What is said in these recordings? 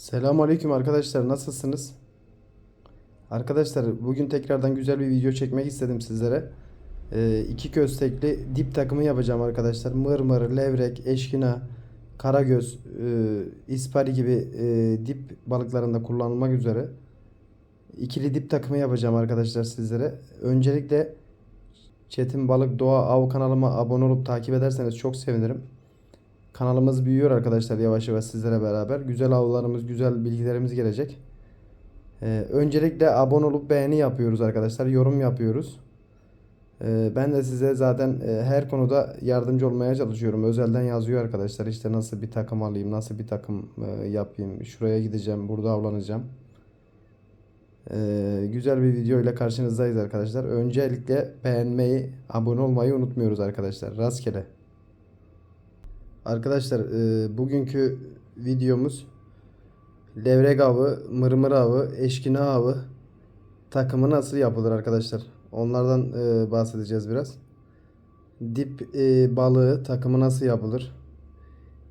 Selamünaleyküm arkadaşlar nasılsınız? Arkadaşlar bugün tekrardan güzel bir video çekmek istedim sizlere. Ee, iki köstekli dip takımı yapacağım arkadaşlar. Mırmır, levrek, eşkina, karagöz, e, ispari gibi e, dip balıklarında kullanılmak üzere. ikili dip takımı yapacağım arkadaşlar sizlere. Öncelikle Çetin Balık Doğa Av kanalıma abone olup takip ederseniz çok sevinirim. Kanalımız büyüyor arkadaşlar yavaş yavaş sizlere beraber. Güzel avlarımız, güzel bilgilerimiz gelecek. Ee, öncelikle abone olup beğeni yapıyoruz arkadaşlar. Yorum yapıyoruz. Ee, ben de size zaten e, her konuda yardımcı olmaya çalışıyorum. Özelden yazıyor arkadaşlar. İşte nasıl bir takım alayım, nasıl bir takım e, yapayım. Şuraya gideceğim, burada avlanacağım. Ee, güzel bir video ile karşınızdayız arkadaşlar. Öncelikle beğenmeyi, abone olmayı unutmuyoruz arkadaşlar. Rastgele. Arkadaşlar e, bugünkü videomuz levrek avı, mırmır avı, eşkina avı takımı nasıl yapılır arkadaşlar? Onlardan e, bahsedeceğiz biraz. Dip e, balığı takımı nasıl yapılır?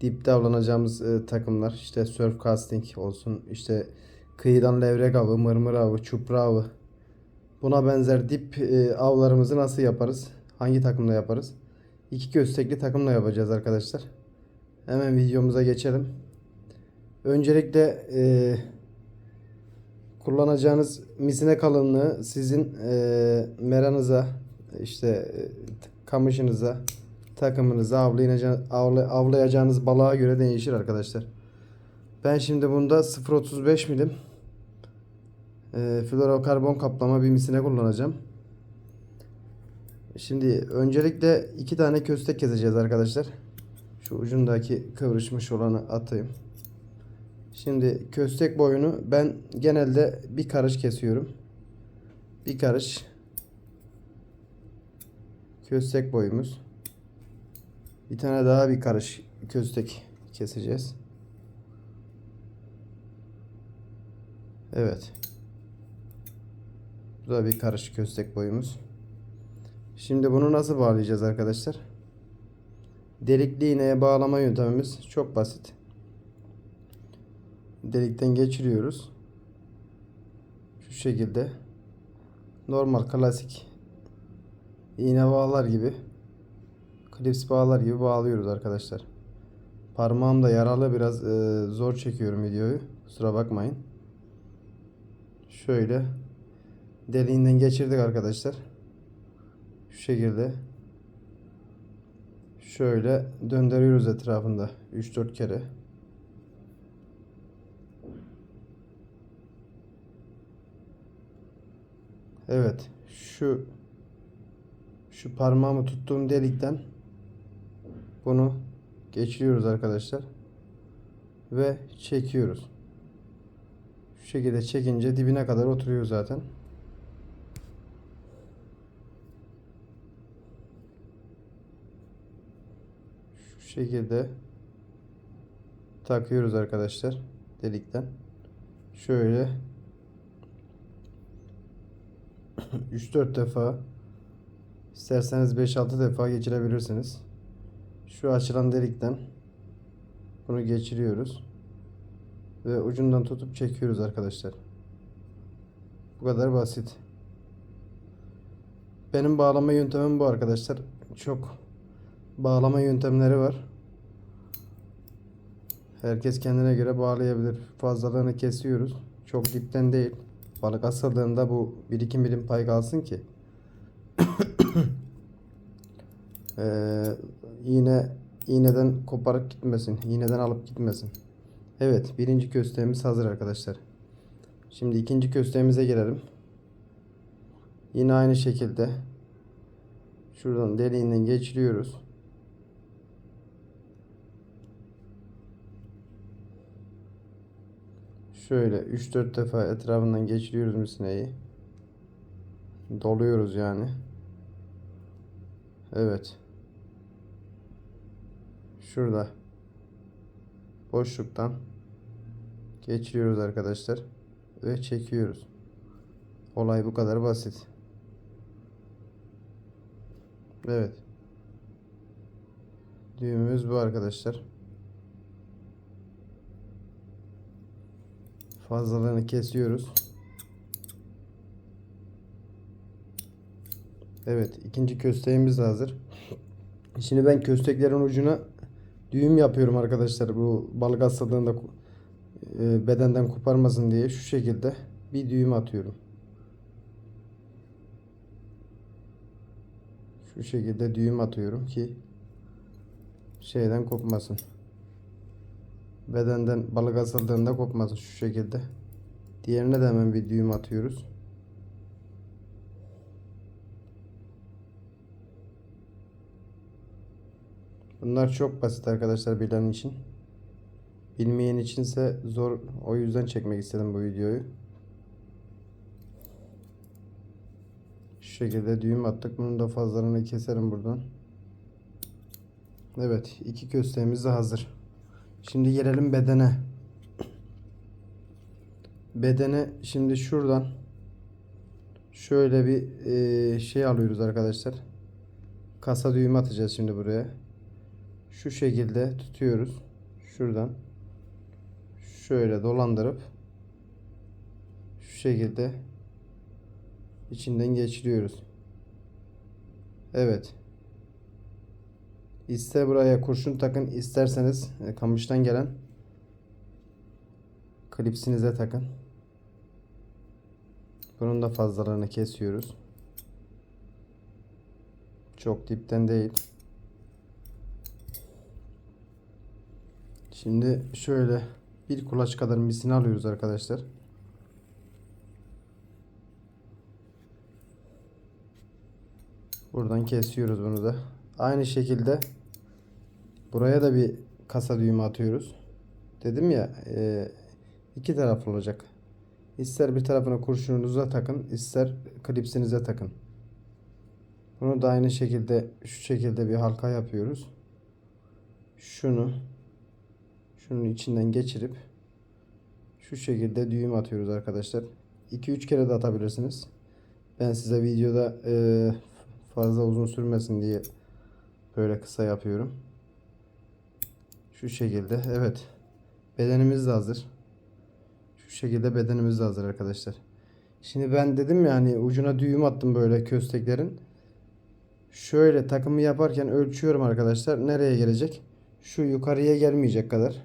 Dipte avlanacağımız e, takımlar işte surf casting olsun işte kıyıdan levrek avı, mırmır avı, çupra avı. Buna benzer dip e, avlarımızı nasıl yaparız? Hangi takımla yaparız? İki köstekli takımla yapacağız arkadaşlar. Hemen videomuza geçelim. Öncelikle e, kullanacağınız misine kalınlığı sizin e, meranıza, işte e, kamışınıza, takımınıza, avlayacağınız, avla- avlayacağınız balığa göre değişir arkadaşlar. Ben şimdi bunda 0.35 milim e, florokarbon kaplama bir misine kullanacağım. Şimdi öncelikle iki tane köstek keseceğiz arkadaşlar. Şu ucundaki kıvrışmış olanı atayım. Şimdi köstek boyunu ben genelde bir karış kesiyorum. Bir karış köstek boyumuz. Bir tane daha bir karış köstek keseceğiz. Evet. Bu da bir karış köstek boyumuz. Şimdi bunu nasıl bağlayacağız arkadaşlar? Delikli iğneye bağlama yöntemimiz çok basit. Delikten geçiriyoruz. Şu şekilde. Normal klasik iğne bağlar gibi klips bağlar gibi bağlıyoruz arkadaşlar. Parmağım da yaralı biraz e, zor çekiyorum videoyu. Kusura bakmayın. Şöyle deliğinden geçirdik arkadaşlar. Şu şekilde şöyle döndürüyoruz etrafında 3-4 kere. Evet, şu şu parmağımı tuttuğum delikten bunu geçiriyoruz arkadaşlar ve çekiyoruz. Şu şekilde çekince dibine kadar oturuyor zaten. Şu şekilde takıyoruz arkadaşlar delikten. Şöyle 3-4 defa isterseniz 5-6 defa geçirebilirsiniz. Şu açılan delikten bunu geçiriyoruz. Ve ucundan tutup çekiyoruz arkadaşlar. Bu kadar basit. Benim bağlama yöntemim bu arkadaşlar. Çok bağlama yöntemleri var. Herkes kendine göre bağlayabilir. Fazlalığını kesiyoruz. Çok dipten değil. Balık asıldığında bu 1-2 milim pay kalsın ki. ee, iğne iğneden koparıp gitmesin. İğneden alıp gitmesin. Evet, birinci kösteğimiz hazır arkadaşlar. Şimdi ikinci kösteğimize gelelim. Yine aynı şekilde şuradan deliğinden geçiriyoruz. Şöyle 3-4 defa etrafından geçiriyoruz misineyi. Doluyoruz yani. Evet. Şurada boşluktan geçiriyoruz arkadaşlar ve çekiyoruz. Olay bu kadar basit. Evet. Düğümümüz bu arkadaşlar. Fazlalığını kesiyoruz. Evet, ikinci kösteğimiz de hazır. Şimdi ben kösteklerin ucuna düğüm yapıyorum arkadaşlar. Bu balık hastalığında e, bedenden koparmasın diye şu şekilde bir düğüm atıyorum. Şu şekilde düğüm atıyorum ki şeyden kopmasın. Bedenden balık asıldığında kopmasın şu şekilde. Diğerine de hemen bir düğüm atıyoruz. Bunlar çok basit arkadaşlar bilen için. Bilmeyen içinse zor. O yüzden çekmek istedim bu videoyu. Şu şekilde düğüm attık. Bunun da fazlarını keserim buradan. Evet. iki kösteğimiz de hazır. Şimdi gelelim bedene. Bedene şimdi şuradan şöyle bir e, şey alıyoruz arkadaşlar. Kasa düğüm atacağız şimdi buraya. Şu şekilde tutuyoruz. Şuradan şöyle dolandırıp şu şekilde içinden geçiriyoruz. Evet. İster buraya kurşun takın isterseniz e, kamıştan gelen klipsinize takın. Bunun da fazlalığını kesiyoruz. Çok dipten değil. Şimdi şöyle bir kulaç kadar misini alıyoruz arkadaşlar. Buradan kesiyoruz bunu da. Aynı şekilde buraya da bir kasa düğümü atıyoruz. Dedim ya e, iki taraflı olacak. İster bir tarafına kurşununuza takın, ister klipsinize takın. Bunu da aynı şekilde şu şekilde bir halka yapıyoruz. Şunu şunun içinden geçirip şu şekilde düğüm atıyoruz arkadaşlar. 2-3 kere de atabilirsiniz. Ben size videoda e, fazla uzun sürmesin diye böyle kısa yapıyorum. Şu şekilde. Evet. Bedenimiz de hazır. Şu şekilde bedenimiz de hazır arkadaşlar. Şimdi ben dedim ya hani ucuna düğüm attım böyle kösteklerin. Şöyle takımı yaparken ölçüyorum arkadaşlar. Nereye gelecek? Şu yukarıya gelmeyecek kadar.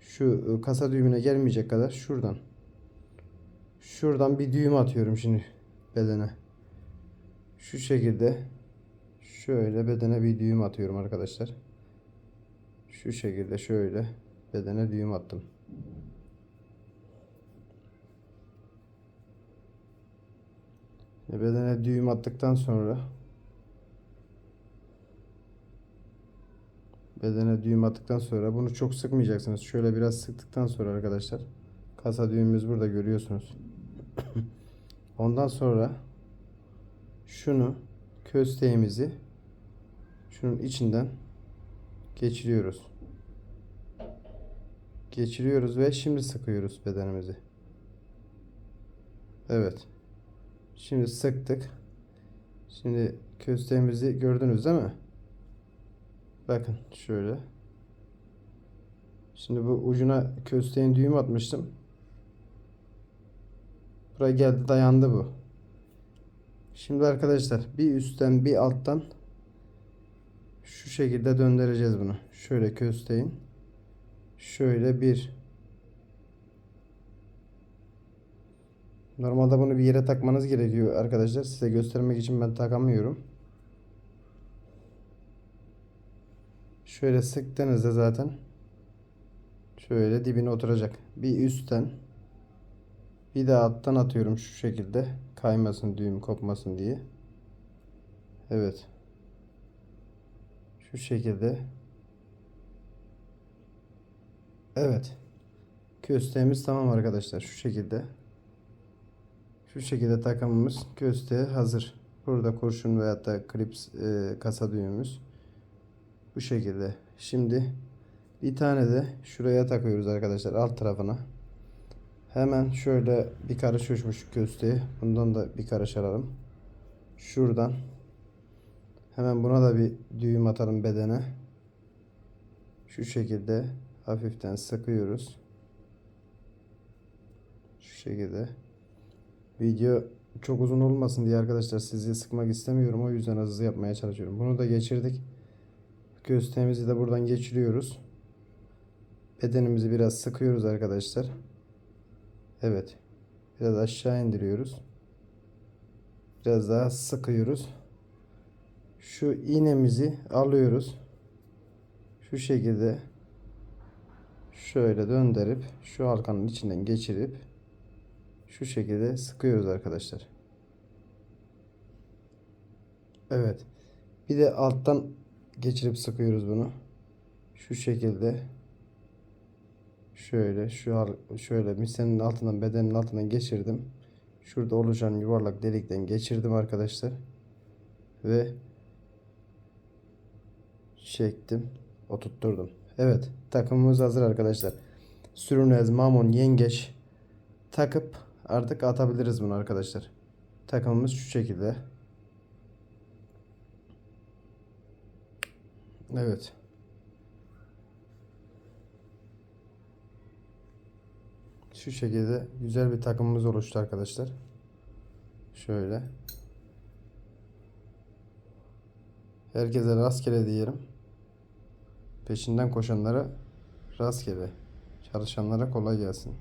Şu ıı, kasa düğümüne gelmeyecek kadar şuradan. Şuradan bir düğüm atıyorum şimdi bedene. Şu şekilde şöyle bedene bir düğüm atıyorum arkadaşlar. Şu şekilde şöyle bedene düğüm attım. Bedene düğüm attıktan sonra bedene düğüm attıktan sonra bunu çok sıkmayacaksınız. Şöyle biraz sıktıktan sonra arkadaşlar kasa düğümümüz burada görüyorsunuz. Ondan sonra şunu kösteğimizi şunun içinden geçiriyoruz. Geçiriyoruz ve şimdi sıkıyoruz bedenimizi. Evet. Şimdi sıktık. Şimdi kösteğimizi gördünüz değil mi? Bakın şöyle. Şimdi bu ucuna kösteğin düğüm atmıştım. Buraya geldi dayandı bu. Şimdi arkadaşlar bir üstten bir alttan şu şekilde döndüreceğiz bunu. Şöyle kösteğin. Şöyle bir. Normalde bunu bir yere takmanız gerekiyor arkadaşlar. Size göstermek için ben takamıyorum. Şöyle sıktığınızda zaten şöyle dibine oturacak. Bir üstten bir de alttan atıyorum şu şekilde. Kaymasın düğüm kopmasın diye. Evet. Şu şekilde. Evet. Kösteğimiz tamam arkadaşlar. Şu şekilde. Şu şekilde takımımız kösteğe hazır. Burada kurşun veyahut da klips e, kasa düğümümüz. Bu şekilde. Şimdi bir tane de şuraya takıyoruz arkadaşlar alt tarafına. Hemen şöyle bir karış uçmuş kösteği. Bundan da bir karış alalım. Şuradan. Hemen buna da bir düğüm atalım bedene. Şu şekilde hafiften sıkıyoruz. şekilde. Video çok uzun olmasın diye arkadaşlar sizi sıkmak istemiyorum. O yüzden hızlı yapmaya çalışıyorum. Bunu da geçirdik. Göğüslerimizi de buradan geçiriyoruz. Bedenimizi biraz sıkıyoruz arkadaşlar. Evet. Biraz aşağı indiriyoruz. Biraz daha sıkıyoruz. Şu iğnemizi alıyoruz. Şu şekilde şöyle döndürüp şu halkanın içinden geçirip şu şekilde sıkıyoruz arkadaşlar. Evet. Bir de alttan geçirip sıkıyoruz bunu. Şu şekilde şöyle şu şöyle misenin altından bedenin altından geçirdim. Şurada oluşan yuvarlak delikten geçirdim arkadaşlar. Ve çektim. Oturtturdum. Evet. Takımımız hazır arkadaşlar. Sürünez, mamon, yengeç takıp artık atabiliriz bunu arkadaşlar. Takımımız şu şekilde. Evet. Şu şekilde güzel bir takımımız oluştu arkadaşlar. Şöyle. Herkese rastgele diyelim. Peşinden koşanlara rastgele. Çalışanlara kolay gelsin.